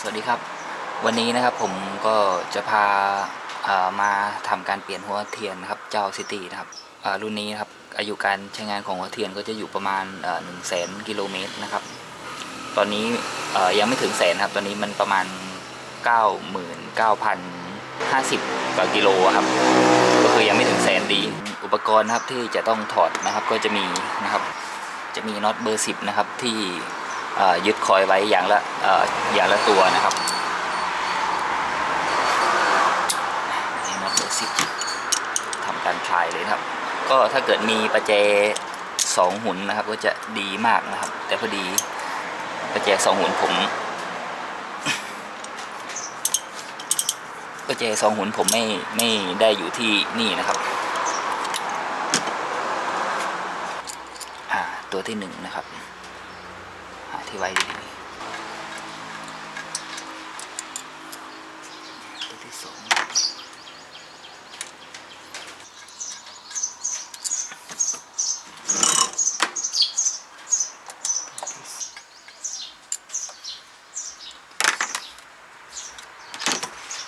สวัสดีครับ วันนี้นะครับผมก็จะพาเอ่อมาทำการเปลี่ยนหัวเทียนนะครับเจ้าซิตี้นะครับรุ่นนี้นะครับอายุการใช้งานของหัวเทียนก็จะอยู่ประมาณหนึ่งแสนกิโลเมตรนะครับ ตอนนี้ยังไม่ถึงแสนครับ ตอนนี้มันประมาณ 99,050กว่ากิโลครับ ก็คือยังไม่ถึงแสนดี อุปกรณ์นะครับที่จะต้องถอดนะครับก็จะมีนะครับจะมีน็อตเบอร์ 10 นะครับที่ ยึดคอยไว้อย่างละออย่างละตัวนะครับนี่น็อตเบอร์10ทำการคลายเลยครับ ก็ถ้าเกิดมีประแจสองหุ่นนะครับ ก็จะดีมากนะครับ แต่พอดีประแจสองหุ่นผมประแจสองหุ่นผมไม่ไม่ได้อยู่ที่นี่นะครับอ่าตัวที่หนึ่งนะครับ ที่ไว้ดีตัวที่สอง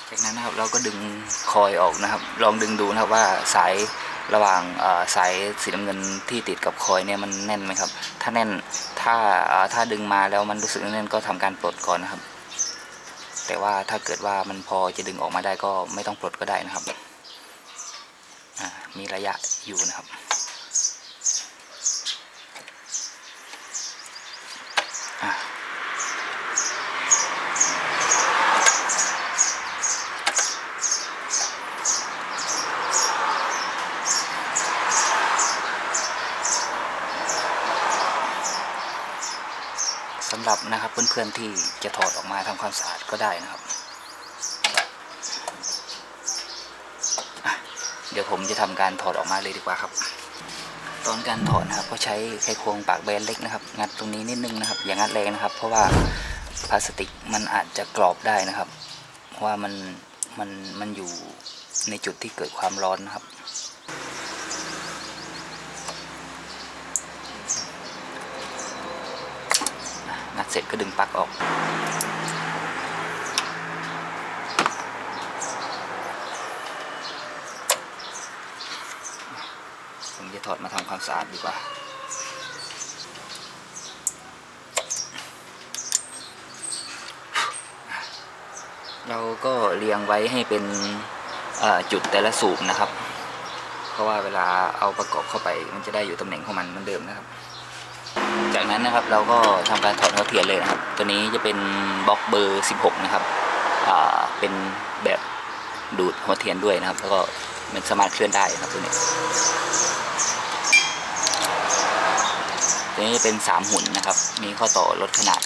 จากนั้นนะครับเราก็ดึงคอยออกนะครับ ลองดึงดูนะครับว่าสายระหว่างสายสีน้ำเงินที่ติดกับคอยเนี่ยมันแน่นไหมครับ ถ้าแน่น ถ้าถ้าดึงมาแล้วมันรู้สึกแน่นก็ทำการปลดก่อนนะครับ แต่ว่าถ้าเกิดว่ามันพอจะดึงออกมาได้ก็ไม่ต้องปลดก็ได้นะครับมีระยะอยู่นะครับอ่า สำหรับนะครับเพื่อนๆที่จะถอดออกมาทำความสะอาดก็ได้นะครับ เดี๋ยวผมจะทำการถอดออกมาเลยดีกว่าครับ ตอนการถอดนะครับก็ใช้ไขควงปากแบนเล็กนะครับ งัดตรงนี้นิดนึงนะครับ อย่างงัดแรงนะครับ เพราะว่าพลาสติกมันอาจจะกรอบได้นะครับ เพราะว่ามันมันมันอยู่ในจุดที่เกิดความร้อนนะครับ เสร็จก็ดึงปลั๊กออก ผมจะถอดมาทำความสะอาดดีกว่าเราก็เรียงไว้ให้เป็นจุดแต่ละสูบนะครับ เพราะว่าเวลาเอาประกอบเข้าไปมันจะได้อยู่ตำแหน่งของมันเหมือนเดิมนะครับ จากนั้นนะครับเราก็ทำการถอดหัวเทียนเลยนะครับ ตัวนี้จะเป็นบล็อกเบอร์ 16 นะครับอ่าเป็นแบบดูดหัวเทียนด้วยนะครับ แล้วก็มันสามารถเคลื่อนได้นะครับตัวนี้ตัวนี้เป็น 3 หุ่นนะครับ มีข้อต่อลดขนาด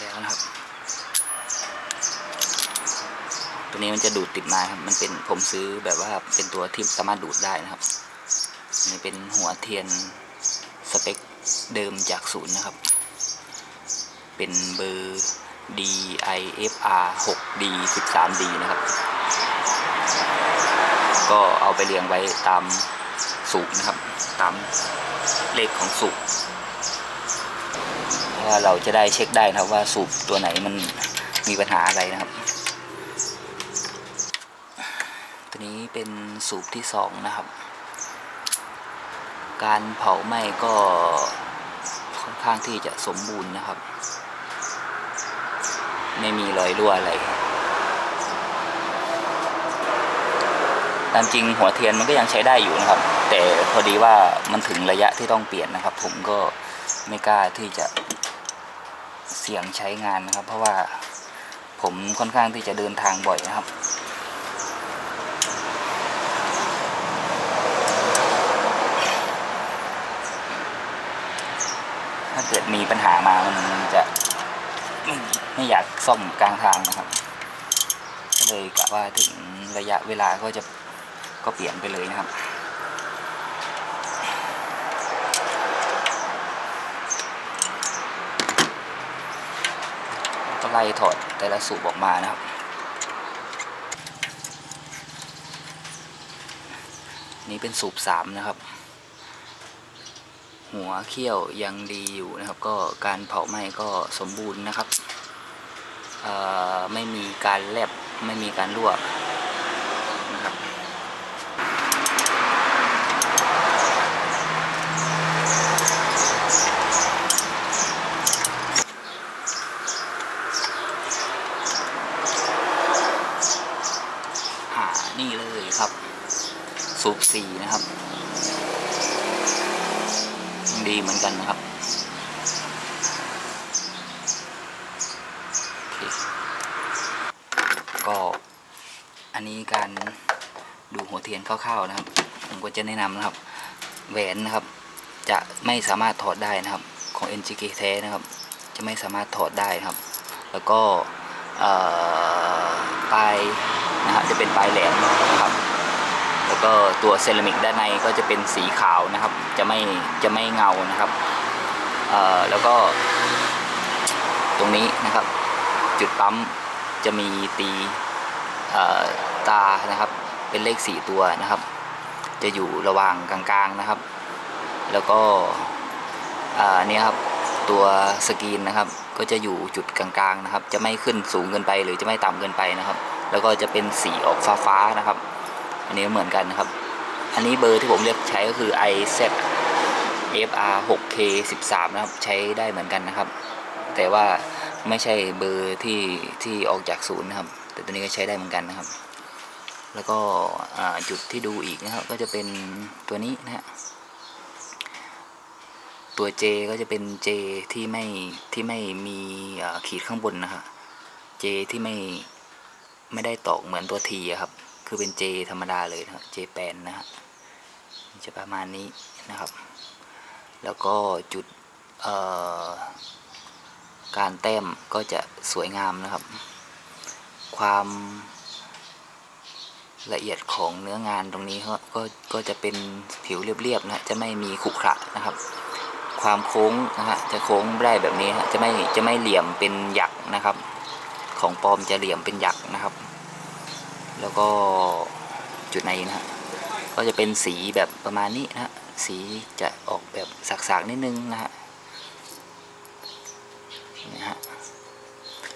แล้วนะครับ ตัวนี้มัน จะดูดติดมาครับมันเป็นผมซื้อแบบว่าเป็นตัวที่สามารถดูดได้นะครับนี่เป็นหัวเทียนสเปคเดิมจากศูนย์นะครับ เป็นเบอร์ DIFR 6D 13D นะครับ ก็เอาไปเรียงไว้ตามสูบนะครับ ตามเลขของสูบเพราะว่าเราจะได้เช็คได้นะครับว่าสูบตัวไหนมันมีปัญหาอะไรนะครับ ตัว นี้เป็นสูบที่สองนะครับ การเผาไหม้ก็ค่อนข้างที่จะสมบูรณ์นะครับ ไม่มีรอยรั่วอะไร ตามจริงหัวเทียนมันก็ยังใช้ได้อยู่นะครับ แต่พอดีว่ามันถึงระยะที่ต้องเปลี่ยนนะครับ ผมก็ไม่กล้าที่จะเสี่ยงใช้งานนะครับ เพราะว่าผมค่อนข้างที่จะเดินทางบ่อยนะครับ ถ้าเกิดมีปัญหามามันจะไม่ไม่อยากซ่อมกลางทางนะครับ ก็เลยกะว่าถึงระยะเวลาก็จะก็เปลี่ยนไปเลยนะครับก็ไล่ถอดแต่ละสูบออกมานะครับ นี่เป็นสูบสามนะครับ หัวเขี้ยวยังดีอยู่นะครับ ก็การเผาไหม้ก็สมบูรณ์นะครับไม่มีการแลบไม่มีการรั่วนะครับหานี่เลยครับ สูบสีนะครับ ดีเหมือนกันนะครับโอเคก็อันนี้การดูหัวเทียนคร่าวๆนะครับ ผมก็จะแนะนำนะครับ แหวนนะครับ จะไม่สามารถถอดได้นะครับ ของ NGK แท้นะครับ จะไม่สามารถถอดได้นะครับ แล้วก็ปลายนะฮะจะเป็นปลายแหลมนะครับ แล้วก็ตัวเซรามิกด้านในก็จะเป็นสีขาวนะครับ จะไม่จะไม่เงานะครับแล้วก็ตรงนี้นะครับ จุดปั๊มจะมีตีตานะครับ เป็นเลขสี่ตัวนะครับ จะอยู่ระหว่างกลางๆนะครับ แล้วก็อ่าเนี่ยครับตัวสกรีนนะครับ ก็จะอยู่จุดกลางๆนะครับ จะไม่ขึ้นสูงเกินไปหรือจะไม่ต่ำเกินไปนะครับ แล้วก็จะเป็นสีออกฟ้าๆนะครับ อันนี้เหมือนกันนะครับ อันนี้เบอร์ที่ผมเลือกใช้ก็คือ IZ FR 6K 13นะครับ ใช้ได้เหมือนกันนะครับ แต่ว่าไม่ใช่เบอร์ที่ที่ออกจากศูนย์นะครับ แต่ตัวนี้ก็ใช้ได้เหมือนกันนะครับ แล้วก็จุดที่ดูอีกนะครับ ก็จะเป็นตัวนี้นะฮะตัว J ก็จะเป็น J ที่ไม่ที่ไม่มีขีดข้างบนนะฮะ J ที่ไม่ไม่ได้ตอกเหมือนตัว T ครับ คือเป็น J ธรรมดาเลยนะครับ J แปนนะฮะจะประมาณนี้นะครับ แล้วก็จุดการแต้มก็จะสวยงามนะครับ ความละเอียดของเนื้องานตรงนี้ก็ก็ก็จะเป็นผิวเรียบๆนะฮะจะไม่มีขรุขระนะครับ ความโค้งนะฮะจะโค้งได้แบบนี้ฮะจะไม่จะไม่เหลี่ยมเป็นหยักนะครับ ของปลอมจะเหลี่ยมเป็นหยักนะครับ แล้วก็จุดในนะฮะก็จะเป็นสีแบบประมาณนี้นะฮะสีจะออกแบบสักๆนิดนึงนะฮะนะฮะ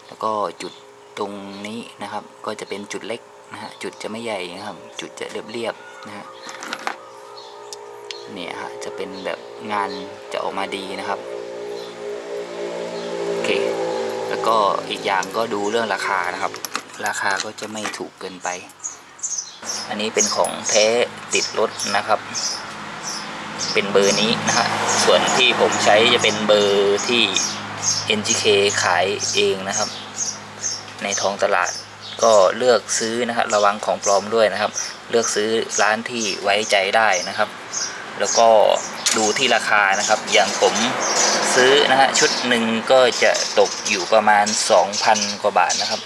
แล้วก็จุดตรงนี้นะครับก็จะเป็นจุดเล็กนะฮะจุดจะไม่ใหญ่นะครับ จุดจะเรียบๆนะฮะเนี่ยฮะจะเป็นแบบงานจะออกมาดีนะครับโอเคแล้วก็อีกอย่างก็ดูเรื่องราคานะครับ ราคาก็จะไม่ถูกเกินไป อันนี้เป็นของแท้ติดรถนะครับ เป็นเบอร์นี้นะฮะส่วนที่ผมใช้จะเป็นเบอร์ที่ NGK ขายเองนะครับ ในท้องตลาดก็เลือกซื้อนะฮะระวังของปลอมด้วยนะครับ เลือกซื้อร้านที่ไว้ใจได้นะครับ แล้วก็ดูที่ราคานะครับ อย่างผมซื้อนะฮะชุดหนึ่งก็จะตกอยู่ประมาณ 2,000 กว่าบาทนะครับ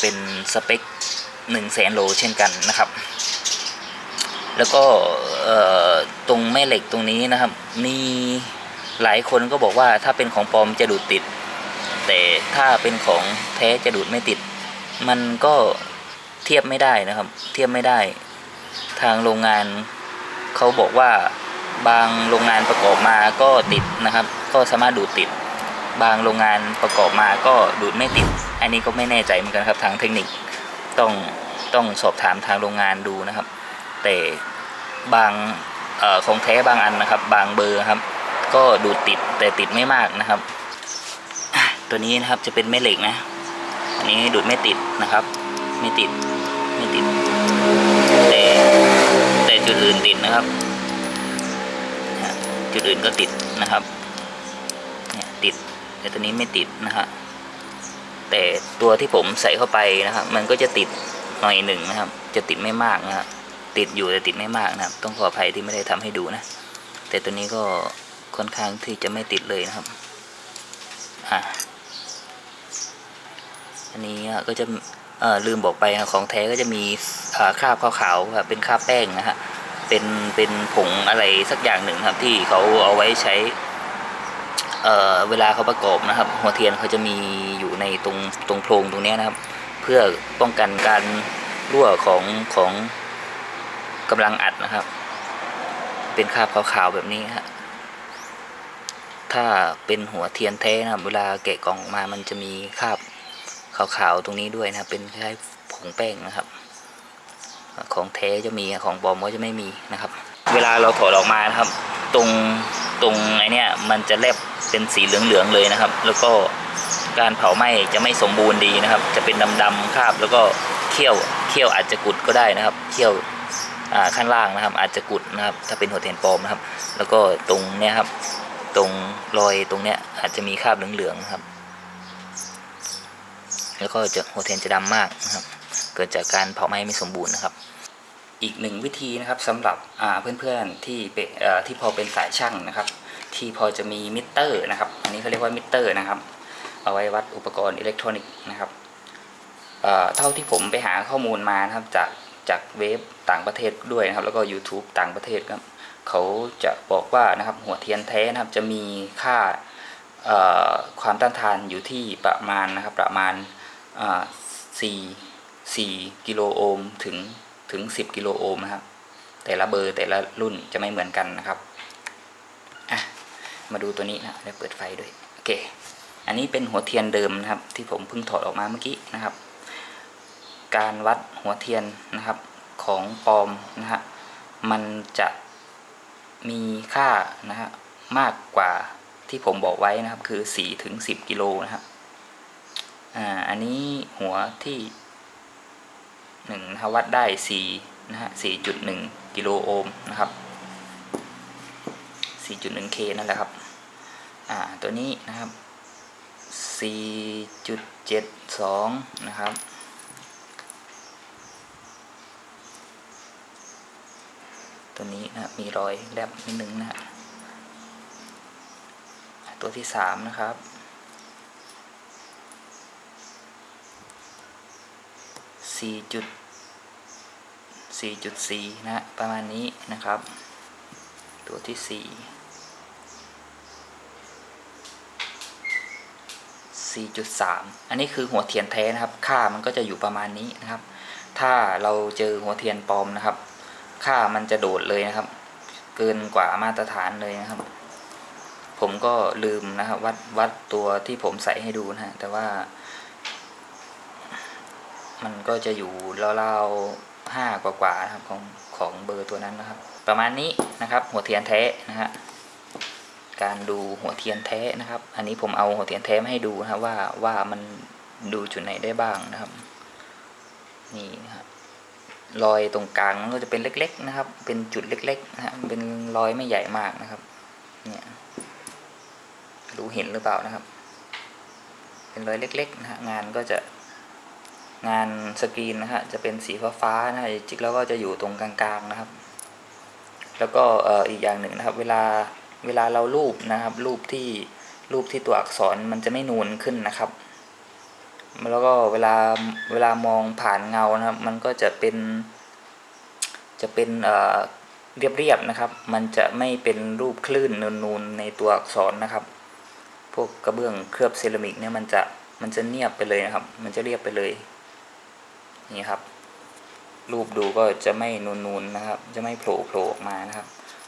เป็นสเปค1 0 0 0 0แสนโลเช่นกันนะครับ แล้วก็ตรงแม่เหล็กตรงนี้นะครับ มีหลายคนก็บอกว่าถ้าเป็นของปลอมจะดูดติด แต่ถ้าเป็นของแท้จะดูดไม่ติด มันก็เทียบไม่ได้นะครับ เทียบไม่ได้ ทางโรงงานเขาบอกว่าบางโรงงานประกอบมาก็ติดนะครับ ก็สามารถดูดติด บางโรงงานประกอบมาก็ดูดไม่ติด อันนี้ก็ไม่แน่ใจเหมือนกันครับทางเทคนิคต้องต้องสอบถามทางโรงงานดูนะครับ แต่บางอของแท้บางอันนะครับ บางเบอร์ครับ ก็ดูดติดแต่ติดไม่มากนะครับ ตัวนี้นะครับจะเป็นแม่เหล็กนะ อันนี้ดูดไม่ติดนะครับ ไม่ติดไม่ติด แต่แต่จุดอื่นติดนะครับ จุดอื่นก็ติดนะครับเนี่ยติดแต่ตัวนี้ไม่ติดนะฮะ แต่ตัวที่ผมใส่เข้าไปนะครับ มันก็จะติดหน่อยหนึ่งนะครับ จะติดไม่มากนะครับติดอยู่แต่ติดไม่มากนะครับ ต้องขออภัยที่ไม่ได้ทำให้ดูนะ แต่ตัวนี้ก็ค่อนข้างที่จะไม่ติดเลยนะครับอ่าอันนี้ก็จะเอ่อลืมบอกไปนะของแท้ก็จะมีอ่าคราบขาวๆครับเป็นคราบแป้งนะฮะเป็นเป็นผงอะไรสักอย่างหนึ่งครับที่เขาเอาไว้ใช้ เเวลาเขาประกอบนะครับ หัวเทียนเขาจะมีอยู่ในตรงตรงโพรงตรงนี้นะครับ เพื่อป้องกันการรั่วของของกำลังอัดนะครับ เป็นคราบขาวๆแบบนี้ฮะถ้าเป็นหัวเทียนแท้นะครับ เวลาแกะกล่องออกมามันจะมีคราบขาวๆตรงนี้ด้วยนะครับ เป็นคล้ายผงแป้งนะครับ ของแท้จะมีของปลอมก็จะไม่มีนะครับ เวลาเราถอดออกมานะครับ ตรง ตรงไอเนี้ยมันจะแลบเป็นสีเหลืองๆเลยนะครับ แล้วก็การเผาไหม้จะไม่สมบูรณ์ดีนะครับ จะเป็นดำๆคาบแล้วก็เขี้ยวเขี้ยวอาจจะกุดก็ได้นะครับเขี้ยวอ่าข้างล่างนะครับ อาจจะกุดนะครับถ้าเป็นหัวเทียนปลอมนะครับ แล้วก็ตรงเนี้ยครับตรงรอยตรงเนี้ยอาจจะมีคราบเหลืองๆนะครับ แล้วก็จะหัวเทียนจะดำมากนะครับ เกิดจากการเผาไหม้ไม่สมบูรณ์นะครับ อีกหนึ่งวิธีนะครับสำหรับเพื่อนๆที่เป็นเอ่ที่พอเป็นสายช่างนะครับ ที่พอจะมีมิเตอร์นะครับ อันนี้เขาเรียกว่ามิเตอร์นะครับ เอาไว้วัดอุปกรณ์อิเล็กทรอนิกส์นะครับเท่าที่ผมไปหาข้อมูลมานะครับจากจากเว็บต่างประเทศด้วยนะครับ แล้วก็ YouTube ต่างประเทศครับเขาจะบอกว่านะครับหัวเทียนแท้นะครับจะมีค่าความต้านทานอยู่ที่ประมาณนะครับประมาณอ่าสี่สี่กิโลโอห์มถึง ถึง 10 กิโลโอห์มนะครับ แต่ละเบอร์แต่ละรุ่นจะไม่เหมือนกันนะครับอะมาดูตัวนี้นะเดี๋ยวเปิดไฟด้วยโอเค อันนี้เป็นหัวเทียนเดิมนะครับ ที่ผมเพิ่งถอดออกมาเมื่อกี้นะครับ การวัดหัวเทียนนะครับของปลอมนะฮะมันจะมีค่านะฮะมากกว่าที่ผมบอกไว้นะครับคือ4ถึง10 กิโลนะครับอ่าอันนี้หัวที่ หนึ่งนะฮะวัดได้4นะฮะ4.1 กิโลโอห์มนะครับ 4.1K นั่นแหละครับ อ่า ตัวนี้นะครับ 4.72 นะครับตัวนี้นะมีรอยแลบนิดนึงนะฮะตัวที่สามนะครับ สี่จุดสี่จุดสี่นะฮะประมาณนี้นะครับ ตัวที่สี่4.3 อันนี้คือหัวเทียนแท้นะครับ ค่ามันก็จะอยู่ประมาณนี้นะครับ ถ้าเราเจอหัวเทียนปลอมนะครับ ค่ามันจะโดดเลยนะครับ เกินกว่ามาตรฐานเลยนะครับ ผมก็ลืมนะครับ วัดวัดตัวที่ผมใส่ให้ดูนะฮะแต่ว่า มันก็จะอยู่ราวๆห้ากว่าๆนะครับของของเบอร์ตัวนั้นนะครับ ประมาณนี้นะครับ หัวเทียนแท้นะฮะการดูหัวเทียนแท้นะครับ อันนี้ผมเอาหัวเทียนแท้มาให้ดูนะครับว่าว่ามันดูจุดไหนได้บ้างนะครับ นี่นะครับรอยตรงกลางมันก็จะเป็นเล็ก ๆ นะครับ เป็นจุดเล็กๆนะฮะเป็นรอยไม่ใหญ่มากนะครับ เนี่ยรู้เห็นหรือเปล่านะครับ เป็นรอยเล็ก ๆ นะฮะงานก็จะ งานสกรีนนะฮะจะเป็นสีฟ้าๆนะฮะจริงแล้วก็จะอยู่ตรงกลางๆนะครับ แล้วก็อีกอย่างหนึ่งนะครับ เวลาเวลาเรารูปนะครับ รูปที่รูปที่ตัวอักษรมันจะไม่นูนขึ้นนะครับ แล้วก็เวลาเวลามองผ่านเงานะครับ มันก็จะเป็น จะเป็นเอ่อเรียบๆนะครับ มันจะไม่เป็นรูปคลื่นนูนๆในตัวอักษรนะครับ พวกกระเบื้องเคลือบเซรามิกเนี่ยมันจะมันจะเนียบไปเลยนะครับ มันจะเรียบไปเลย นี่ครับ รูปดูก็จะไม่นูนๆนะครับ จะไม่โผล่โผล่ออกมานะครับ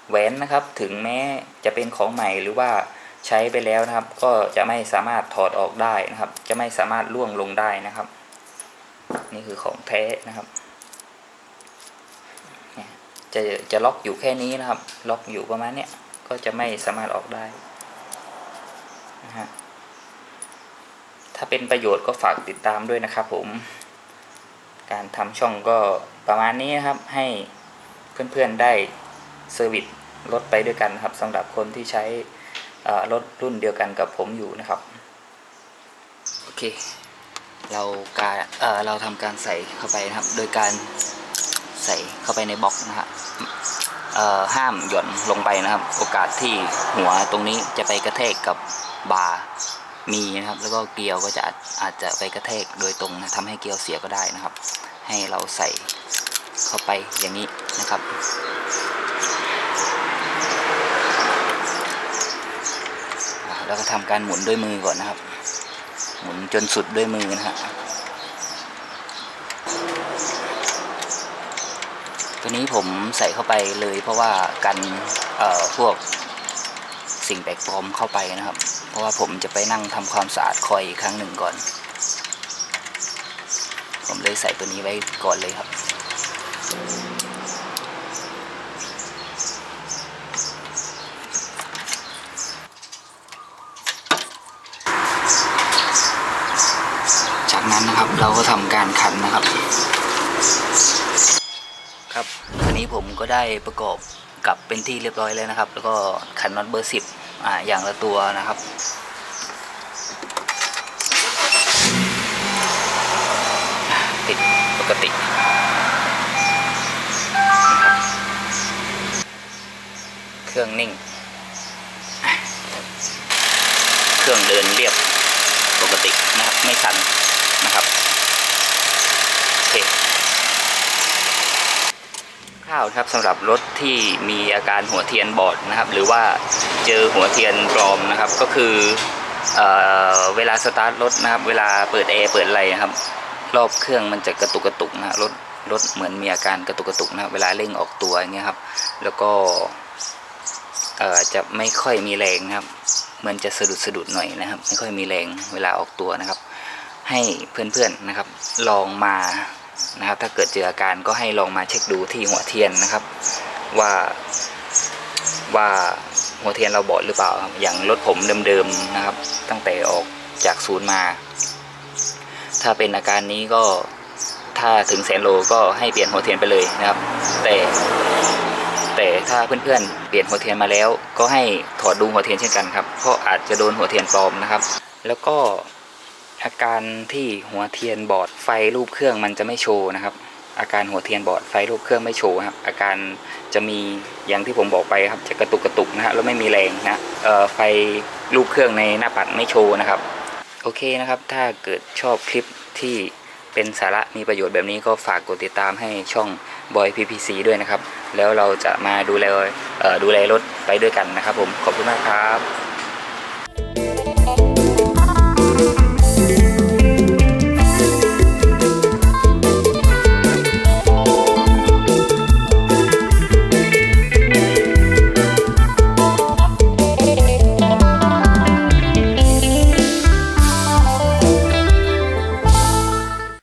แหวนนะครับถึงแม้จะเป็นของใหม่หรือว่าใช้ไปแล้วนะครับ ก็จะไม่สามารถถอดออกได้นะครับ จะไม่สามารถล่วงลงได้นะครับ นี่คือของแท้นะครับจะจะล็อกอยู่แค่นี้นะครับ ล็อกอยู่ประมาณเนี้ยก็จะไม่สามารถออกได้นะฮะถ้าเป็นประโยชน์ก็ฝากติดตามด้วยนะครับผม การทำช่องก็ประมาณนี้นะครับ ให้เพื่อนๆได้เซอร์วิสรถไปด้วยกันครับสำหรับคนที่ใช้รถรุ่นเดียวกันกับผมอยู่นะครับ โอเค เราการเเราทำการใส่เข้าไปนะครับ โดยการใส่เข้าไปในบล็อกนะครับห้ามหย่อนลงไปนะครับ โอกาสที่หัวตรงนี้จะไปกระแทกกับบาร์ มีนะครับ แล้วก็เกลียวก็จะอาจอาจจะไปกระแทกโดยตรงนะทำให้เกลียวเสียก็ได้นะครับ ให้เราใส่เข้าไปอย่างนี้นะครับ แล้วก็ทำการหมุนด้วยมือก่อนนะครับ หมุนจนสุดด้วยมือนะฮะตัวนี้ผมใส่เข้าไปเลยเพราะว่ากันเอ่อพวก สิ่งแปลกปลอมเข้าไปนะครับ เพราะว่าผมจะไปนั่งทำความสะอาดคอยอีกครั้งหนึ่งก่อน ผมเลยใส่ตัวนี้ไว้ก่อนเลยครับ จากนั้นนะครับเราก็ทำการขันนะครับ ครับทีนี้ผมก็ได้ประกอบ กลับเป็นที่เรียบร้อยแล้วนะครับ แล้วก็ขันน็อตเบอร์สิบอ่าอย่างละตัวนะครับติดปกติเครื่องนิ่ง เครื่องเดินเรียบปกตินะครับ ไม่สั่นนะครับโอเค ข้าวครับสำหรับรถที่มีอาการหัวเทียนบอดนะครับ หรือว่าเจอหัวเทียนปลอมนะครับ ก็คือเออเวลาสตาร์ทรถนะครับ เวลาเปิดแอร์เปิดอะไรนะครับ รอบเครื่องมันจะกระตุกกระตุกนะรถรถเหมือนมีอาการกระตุกกระตุกนะครับเวลาเร่งออกตัวอย่างเงี้ยครับ แล้วก็เอ่อจะไม่ค่อยมีแรงนะครับ เหมือนจะสะดุดสะดุดหน่อยนะครับ ไม่ค่อยมีแรงเวลาออกตัวนะครับ ให้เพื่อนๆนะครับ ลองมา นะครับถ้าเกิดเจออาการก็ให้ลองมาเช็คดูที่หัวเทียนนะครับ ว่าว่าหัวเทียนเราบอดหรือเปล่าครับอย่างรถผมเดิมๆนะครับ ตั้งแต่ออกจากศูนย์มา ถ้าเป็นอาการนี้ก็ถ้าถึงแสนโลก็ให้เปลี่ยนหัวเทียนไปเลยนะครับ แต่ แต่ถ้าเพื่อนๆเปลี่ยนหัวเทียนมาแล้ว ก็ให้ถอดดูหัวเทียนเช่นกันครับเพราะอาจจะโดนหัวเทียนปลอมนะครับ แล้วก็ อาการที่หัวเทียนบอดไฟรูปเครื่องมันจะไม่โชว์นะครับ อาการหัวเทียนบอดไฟรูปเครื่องไม่โชว์ครับอาการจะมีอย่างที่ผมบอกไปครับจะกระตุกกระตุกนะฮะแล้วไม่มีแรงนะเอ่อไฟรูปเครื่องในหน้าปัดไม่โชว์นะครับ โอเคนะครับ ถ้าเกิดชอบคลิปที่เป็นสาระมีประโยชน์แบบนี้ก็ฝากกดติดตามให้ช่องบอย PPC ด้วยนะครับ แล้วเราจะมาดูแลดูแลรถไปด้วยกันนะครับผมขอบคุณมากครับ